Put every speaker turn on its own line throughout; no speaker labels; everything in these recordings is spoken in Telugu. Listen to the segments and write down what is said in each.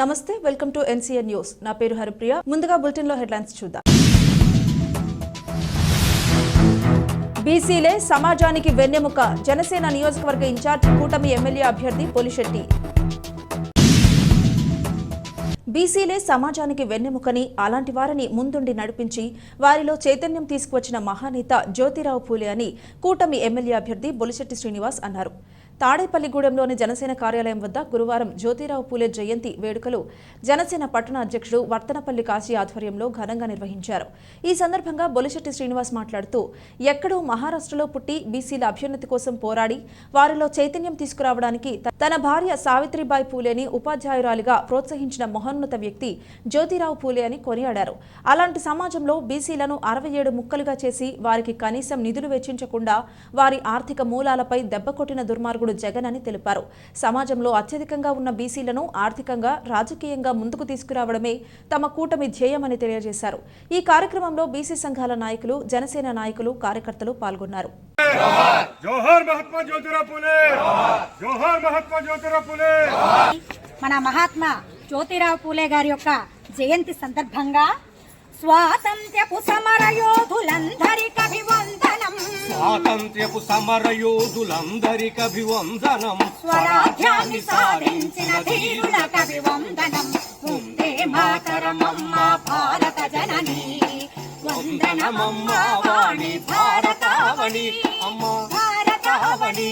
నమస్తే వెల్కమ్ టు ఎన్సీఎన్ న్యూస్. నా పేరు హరిప్రియ. ముందుగా బులెటిన్లో హెడ్లైన్స్ చూద్దాం. బీసీలే సమాజానికి వెన్నెముక. జనసేన నియోజకవర్గ ఇన్ఛార్జ్ కూటమి ఎమ్మెల్యే అభ్యర్థి పోలిశెట్టి. బీసీలే సమాజానికి వెన్నెముకని అలాంటి వారిని ముందుండి నడిపించి వారిలో చైతన్యం తీసుకువచ్చిన మహానేత జ్యోతిరావు పూలే అని కూటమి ఎమ్మెల్యే అభ్యర్థి బొలిశెట్టి శ్రీనివాస్ అన్నారు. తాడేపల్లిగూడెంలోని జనసేన కార్యాలయం వద్ద గురువారం జ్యోతిరావు పూలే జయంతి వేడుకలు. జనసేన పట్టణ అధ్యక్షుడు వర్తనపల్లి కాశీ ఆధ్వర్యంలో ఘనంగా నిర్వహించారు. ఈ సందర్భంగా బొలిశెట్టి శ్రీనివాస్ మాట్లాడుతూ ఎక్కడో మహారాష్ట్రలో పుట్టి బీసీల అభ్యున్నతి కోసం పోరాడి వారిలో చైతన్యం తీసుకురావడానికి తన భార్య సావిత్రిబాయి పూలేని ఉపాధ్యాయురాలిగా ప్రోత్సహించిన మహోన్నత వ్యక్తి జ్యోతిరావు పూలే అని కొనియాడారు. అలాంటి సమాజంలో బీసీలను అరవై ఏడు ముక్కలుగా చేసి వారికి కనీసం నిధులు వెచ్చించకుండా వారి ఆర్థిక మూలాలపై దెబ్బకొట్టిన దుర్మార్గుడు జగన్ అని తెలిపారు. సమాజంలో అత్యధికంగా ఉన్న బీసీలను ఆర్థికంగా రాజకీయంగా ముందుకు తీసుకురావడమే తమ కూటమి ధ్యేయమని తెలియజేశారు. ఈ కార్యక్రమంలో బీసీ సంఘాల నాయకులు జనసేన నాయకులు కార్యకర్తలు పాల్గొన్నారు.
జోహార్ మహాత్మా జ్యోతిరావు పూలే! జోహార్ మహాత్మా జ్యోతిరావు పూలే!
మన మహాత్మా జ్యోతిరావు పూలే గారి యొక్క జయంతి సందర్భంగా స్వాతంత్ర్యపు సమర యోధులందరికీ అభివందనం
స్వాతంత్ర్యపు సమర యోధులందరికి అభివందనం
స్వరాజ్యాన్ని సాధించిన ధీరులకు అభివందనం వందే మాతరమమ్మ భారత జనని. వందనమమ్మ వాణి భారతావని
అమ్మ.
భారతావని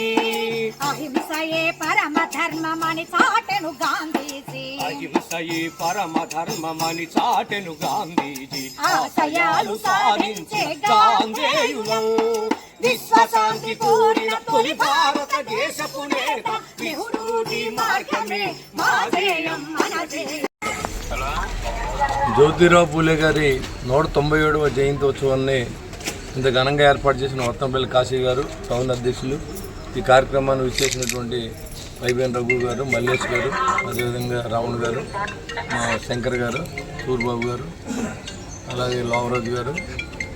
అహింసయే పరమ ధర్మమని చాటెను గాంధీజీ.
అహింసయే పరమ ధర్మమని చాటెను గాంధీజీ.
ఆశయాలు సాధించే
గాంధేయులం. విశ్వశాంతి కోరిన తొలి భారతదేశపు నేత
నెహ్రూజీ మార్గమే మా ధ్యేయం మన ధ్యేయం
జ్యోతిరావు పూలే గారి నూట తొంభై ఏడవ జయంతి ఉత్సవాన్ని ఇంత ఘనంగా ఏర్పాటు చేసిన వత్తంపల్లి కాశీ గారు టౌన్ అధ్యక్షులు ఈ కార్యక్రమాన్ని విచ్చేసినటువంటి వైబిఎన్ రఘు గారు మల్లేష్ గారు అదేవిధంగా రావణ్ గారు మా శంకర్ గారు సూర్బాబు గారు అలాగే లోవరాజు గారు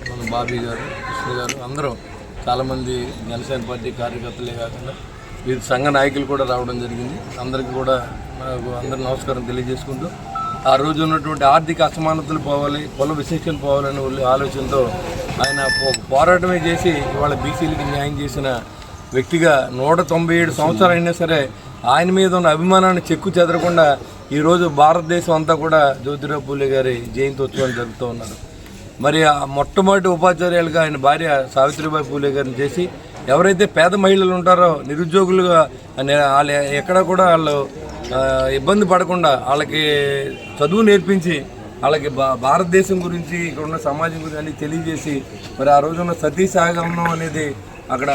మన బాబీ గారు కృష్ణ గారు అందరూ చాలామంది జనసేన పార్టీ కార్యకర్తలే కాకుండా వివిధ సంఘ నాయకులు కూడా రావడం జరిగింది. అందరికీ కూడా మనకు అందరూ నమస్కారం తెలియజేసుకుంటూ ఆ రోజు ఉన్నటువంటి ఆర్థిక అసమానతలు పోవాలి కుల విశేషాలు పోవాలనే ఆలోచనతో ఆయన పో- పోరాటమే చేసి ఇవాళ బీసీలకి న్యాయం చేసిన వ్యక్తిగా నూట తొంభై ఏడు సంవత్సరాలు అయినా సరే ఆయన మీద ఉన్న అభిమానాన్ని చెక్కు చెదరకుండా ఈరోజు భారతదేశం అంతా కూడా జ్యోతిరావు పూలే గారి జయంతి ఉత్సవాలు జరుపుతూ ఉన్నారు. మరి ఆ మొట్టమొదటి ఉపాధ్యాయులుగా ఆయన భార్య సావిత్రిబాయి పూలే గారిని చేసి ఎవరైతే పేద మహిళలు ఉంటారో నిరుద్యోగులుగా అనే వాళ్ళు ఎక్కడ కూడా వాళ్ళు ఇబ్బంది పడకుండా వాళ్ళకి చదువు నేర్పించి వాళ్ళకి భా భారతదేశం గురించి ఇక్కడ ఉన్న సమాజం గురించి అన్ని తెలియజేసి మరి ఆ రోజున సతీ సాగమనం అనేది అక్కడ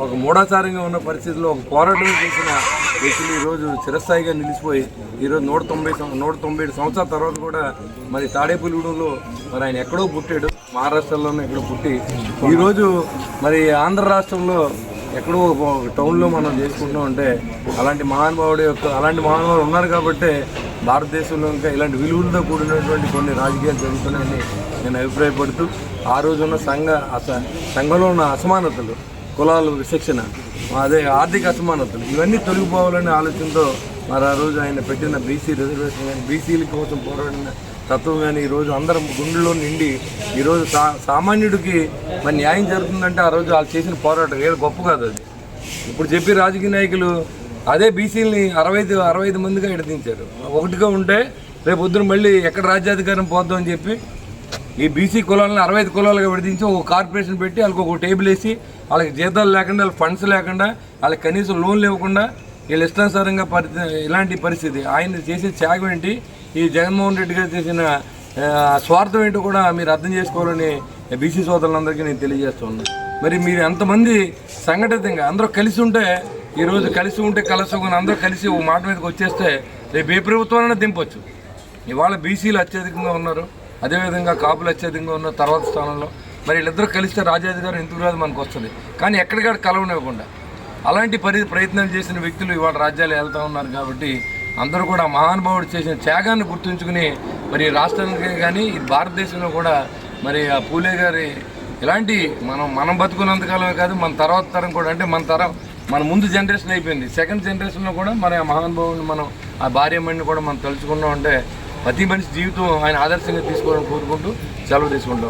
ఒక మూఢాచారంగా ఉన్న పరిస్థితిలో ఒక పోరాటం చేసిన వ్యక్తులు ఈరోజు చిరస్థాయిగా నిలిచిపోయి ఈరోజు నూట తొంభై నూట తొంభై ఏడు సంవత్సరాల తర్వాత కూడా మరి తాడేపల్లిగూడెంలో మరి ఆయన ఎక్కడో పుట్టాడు. మహారాష్ట్రలోనే ఎక్కడో పుట్టి ఈరోజు మరి ఆంధ్ర రాష్ట్రంలో ఎక్కడో ఒక టౌన్లో మనం చేసుకుంటున్నాం అంటే అలాంటి మహానుభావుడు యొక్క అలాంటి మహానుభావులు ఉన్నారు కాబట్టి భారతదేశంలో ఇంకా ఇలాంటి విలువలతో కూడినటువంటి కొన్ని రాజకీయాలు జరుగుతున్నాయని నేను అభిప్రాయపడుతూ ఆ రోజున్న సంఘ అస సంఘంలో ఉన్న అసమానతలు కులాలు విశిక్షణ అదే ఆర్థిక అసమానతలు ఇవన్నీ తొలగిపోవాలనే ఆలోచనతో మరి ఆ రోజు ఆయన పెట్టిన బీసీ రిజర్వేషన్ బీసీల కోసం పోరాడిన తత్వం కానీ ఈరోజు అందరం గుండెలో నిండి ఈరోజు సా సామాన్యుడికి మరి న్యాయం జరుగుతుందంటే ఆ రోజు వాళ్ళు చేసిన పోరాటం ఏదో గొప్ప కాదు అది. ఇప్పుడు చెప్పి రాజకీయ నాయకులు అదే బీసీలని అరవై ఐదు అరవై ఐదు మందిగా ఎడదించారు ఒకటిగా ఉంటే రేపు పొద్దున మళ్ళీ ఎక్కడ రాజ్యాధికారం పోద్దాం అని చెప్పి ఈ బీసీ కులాలను అరవై ఐదు కులాలుగా విడదీంచి ఒక కార్పొరేషన్ పెట్టి వాళ్ళకి ఒక టేబుల్ వేసి వాళ్ళకి జీతాలు లేకుండా వాళ్ళకి ఫండ్స్ లేకుండా వాళ్ళకి కనీసం లోన్లు ఇవ్వకుండా వీళ్ళు ఇష్టానుసారంగా పరి ఇలాంటి పరిస్థితి. ఆయన చేసే త్యాగం ఏంటి? ఈ జగన్మోహన్ రెడ్డి గారు చేసిన స్వార్థం ఏంటో కూడా మీరు అర్థం చేసుకోవాలని బీసీ సోదరులందరికీ నేను తెలియజేస్తున్నాను మరి మీరు ఎంతమంది సంఘటితంగా అందరూ కలిసి ఉంటే ఈరోజు కలిసి ఉంటే కలసుకుని అందరూ కలిసి ఓ మాట మీదకి వచ్చేస్తే రేపు ఏ ప్రభుత్వాన్ని దింపొచ్చు. ఇవాళ బీసీలు అత్యధికంగా ఉన్నారు అదేవిధంగా కాపులు అత్యధికంగా ఉన్నారు తర్వాత స్థానంలో. మరి వీళ్ళిద్దరూ కలిస్తే రాజాధికారం ఎందుకు రాదు మనకు వస్తుంది. కానీ ఎక్కడికాడ కలవనివ్వకుండా అలాంటి పరి ప్రయత్నాలు చేసిన వ్యక్తులు ఇవాళ రాజ్యాలు వెళ్తూ ఉన్నారు కాబట్టి అందరూ కూడా మహానుభావుడు చేసిన త్యాగాన్ని గుర్తుంచుకుని మరి రాష్ట్రానికి కానీ ఈ భారతదేశంలో కూడా మరి ఆ పూలే గారి ఇలాంటి మనం మనం బతుకున్నంతకాలమే కాదు మన తర్వాత తరం కూడా అంటే మన తరం మన ముందు జనరేషన్ అయిపోయింది. సెకండ్ జనరేషన్లో కూడా మరి ఆ మహానుభావుని మనం ఆ భార్యమణిని కూడా మనం తలుచుకున్నాం అంటే ప్రతి మనిషి జీవితం ఆయన ఆదర్శంగా తీసుకోవాలని కోరుకుంటూ సెలవు తీసుకుంటాం